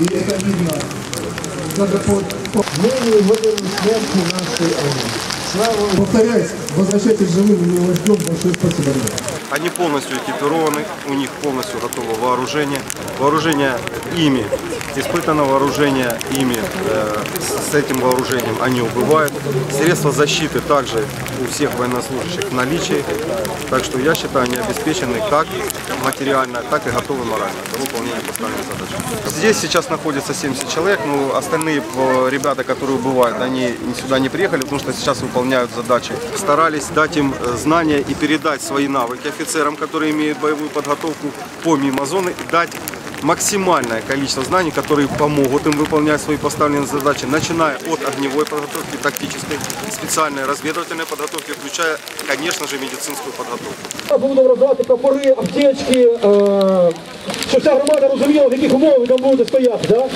И это видно. Даже по, по- Мы не будем смерти нашей армии. Слава повторяюсь, возвращайтесь живым, мы вас ждем. Большое спасибо. Они полностью экипированы, у них полностью готово вооружение. Вооружение ими, испытано вооружение ими, э, с- этим вооружением они убывают. Средства защиты также у всех военнослужащих в наличии. Так что я считаю, они обеспечены как материально, так и готовы морально для выполнения поставленных задач. Здесь сейчас находится 70 человек, но остальные э, ребята, которые убывают, они сюда не приехали, потому что сейчас выполняют задачи. Старались дать им э, знания и передать свои навыки офицерам, которые имеют боевую подготовку помимо зоны, дать максимальное количество знаний, которые помогут им выполнять свои поставленные задачи, начиная от огневой подготовки, тактической, специальной разведывательной подготовки, включая, конечно же, медицинскую подготовку. Будемо роздавати прапори, аптечки, щоб вся громада розуміла, в яких умовах ви там будете стояти. Да?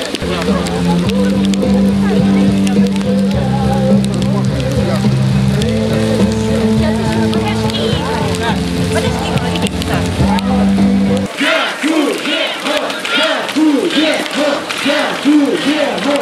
two, yeah, no.